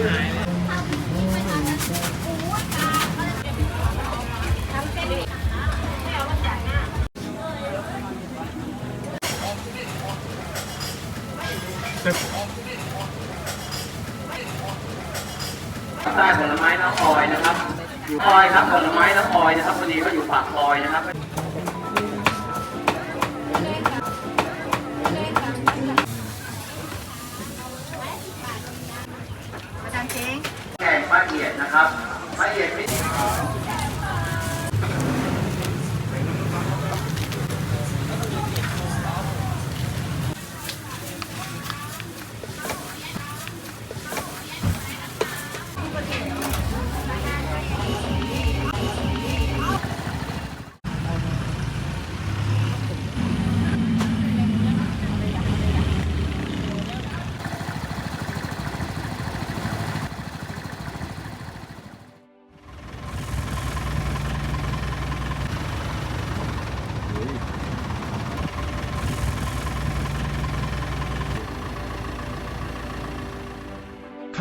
ใต้ผลไม้น้ำออยนะครับ อยู่ออยครับผลไม้น้ำออยนะครับพอดีก็อยู่ปากซอยนะครับ ครับป้าเอียดไม่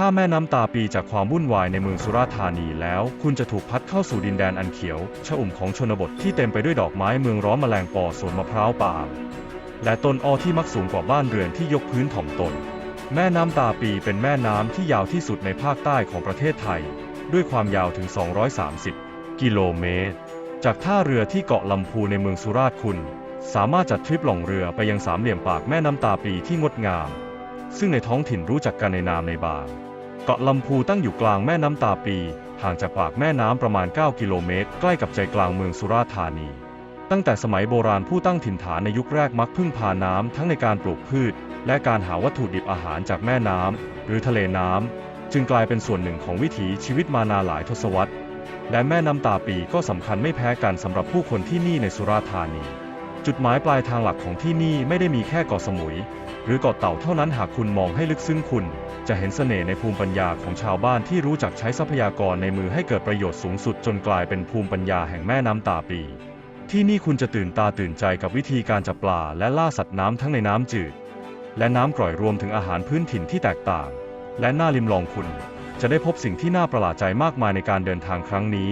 ข้ามแม่น้ำตาปีจากความวุ่นวายในเมืองสุราษฎร์ธานีแล้ว คุณจะถูกพัดเข้าสู่ดินแดนอันเขียวชอุ่มของชนบทที่เต็มไปด้วยดอกไม้เมืองร้อนแมลงปอสวนมะพร้าวป่าและต้นอ้อที่มักสูงกว่าบ้านเรือนที่ยกพื้นถ่อมตน แม่น้ำตาปีเป็นแม่น้ำที่ยาวที่สุดในภาคใต้ของประเทศไทย ด้วยความยาวถึง 230 กิโลเมตร จากท่าเรือที่เกาะลำพูในเมืองสุราษฎร์คุณ สามารถจัดทริปล่องเรือไปยังสามเหลี่ยมปากแม่น้ำตาปีที่งดงาม ซึ่งในท้องถิ่นรู้จักกันในนามในบาง กาะลำพูตั้งอยู่กลางแม่น้ำตาปี ห่างจากปากแม่น้ำประมาณ 9 กิโลเมตร ใกล้กับใจกลางเมืองสุราษฎร์ธานี ตั้งแต่สมัยโบราณผู้ตั้งถิ่นฐานในยุคแรกมักพึ่งพาน้ำทั้งในการปลูกพืช และการหาวัตถุดิบอาหารจากแม่น้ำหรือทะเลน้ำจึงกลายเป็นส่วนหนึ่งของวิถีชีวิตมานาหลายทศวรรษ และแม่น้ำตาปีก็สำคัญไม่แพ้กันสำหรับผู้คนที่นี่ในสุราษฎร์ธานี จุดหมายปลายทางหลักของที่นี่ไม่ได้มีแค่เกาะสมุย หรือเกาะเต่าเท่านั้นหากคุณมองให้ลึกซึ้งคุณ จะเห็นเสน่ห์ในภูมิปัญญาของชาวบ้านที่รู้จักใช้ทรัพยากรในมือให้เกิดประโยชน์สูงสุดจนกลายเป็นภูมิปัญญาแห่งแม่น้ำตาปี ที่นี่คุณจะตื่นตาตื่นใจกับวิธีการจับปลาและล่าสัตว์น้ำทั้งในน้ำจืด และน้ำกร่อยรวมถึงอาหารพื้นถิ่นที่แตกต่าง และน่าลิมลองคุณ จะได้พบสิ่งที่น่าประหลาดใจมากมายในการเดินทางครั้งนี้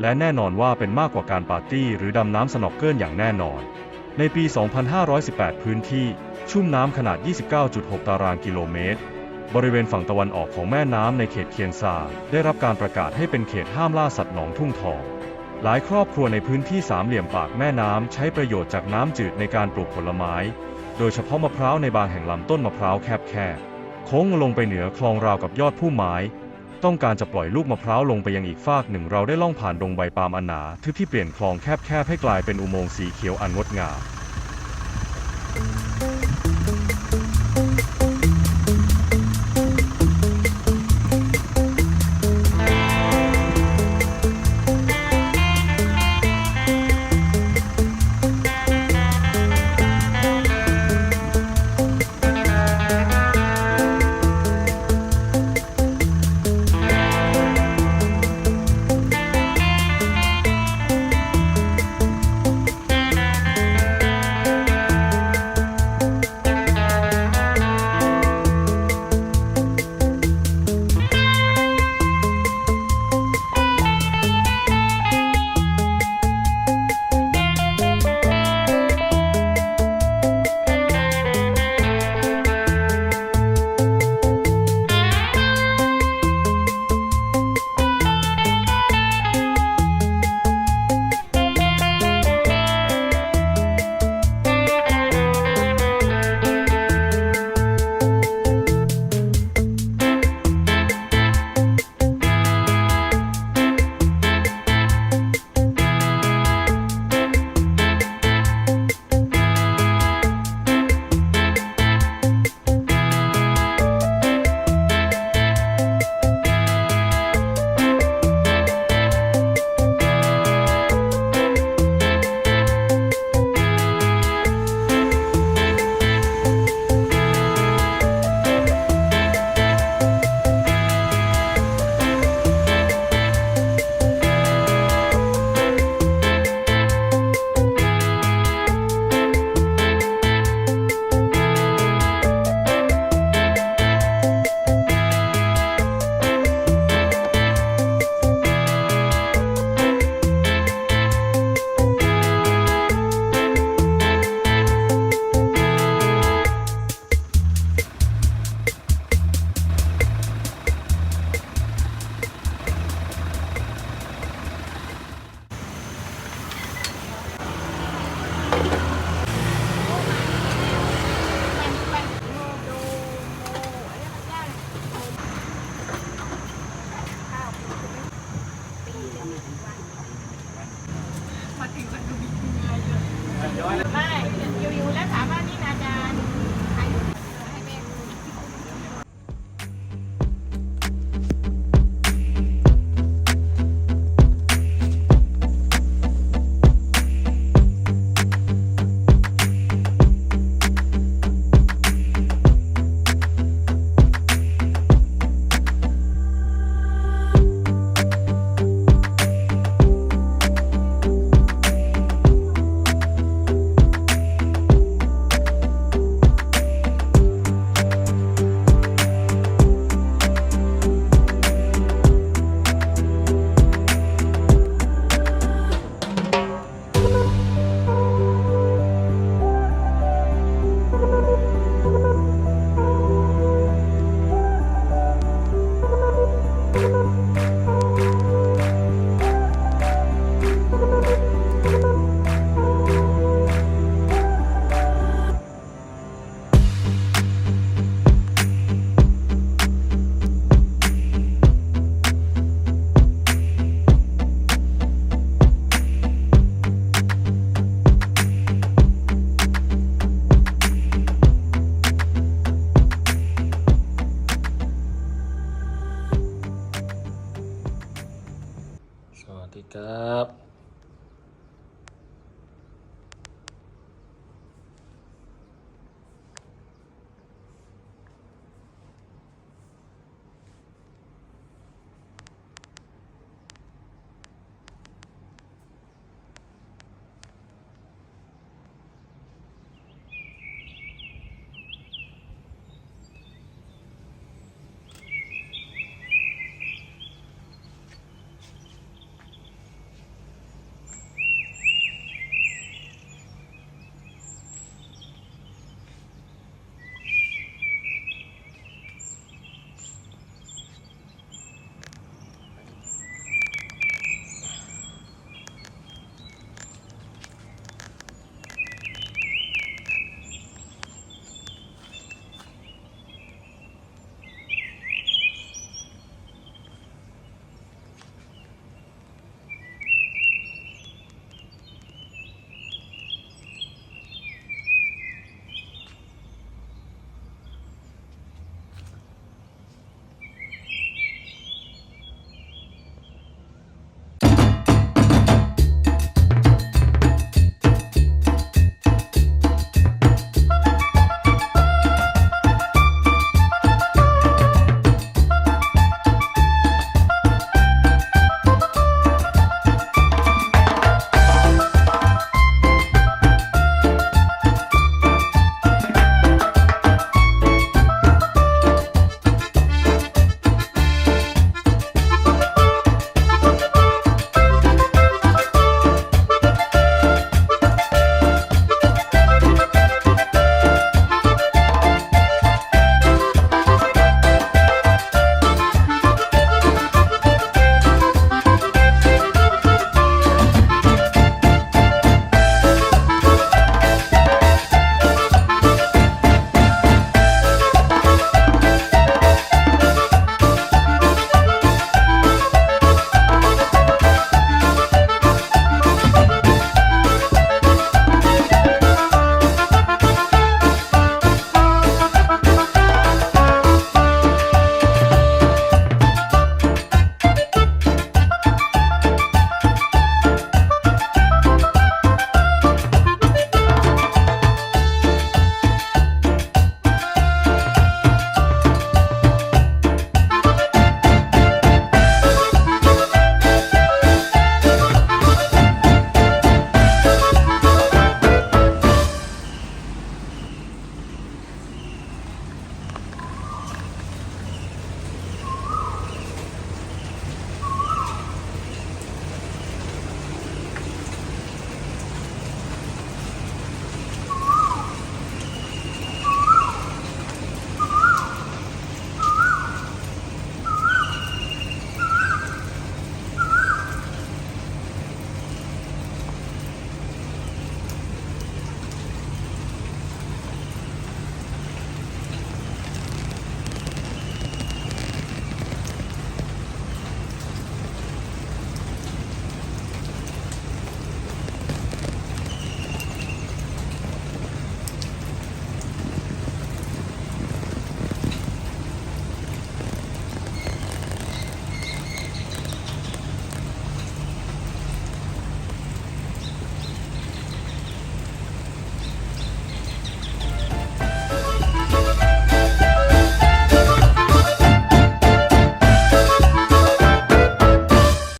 และแน่นอนว่าเป็นมากกว่าการปาร์ตี้หรือดำน้ำสนอกเกิลอย่างแน่นอน ในปี 2518 พื้นที่ ชุ่มน้ำขนาด 29.6 ตารางกิโลเมตร บริเวณฝั่งตะวันออกของแม่น้ำในเขตเคียนซา ได้รับการประกาศให้เป็นเขตห้ามล่าสัตว์หนองทุ่งทอง หลายครอบครัวในพื้นที่สามเหลี่ยมปากแม่น้ำใช้ประโยชน์จากน้ำจืดในการปลูกผลไม้ โดยเฉพาะมะพร้าวในบางแห่งลำต้นมะพร้าวแคบๆ โค้งลงไปเหนือคลองราวกับยอดผู้ไม้ต้องการจะปล่อยลูกมะพร้าวลงไปยังอีกฟากหนึ่งเราได้ล่องผ่านดงใบปาล์มอันหนาทึบที่เปลี่ยนคลองแคบๆให้กลายเป็นอุโมงค์สีเขียวอันงดงาม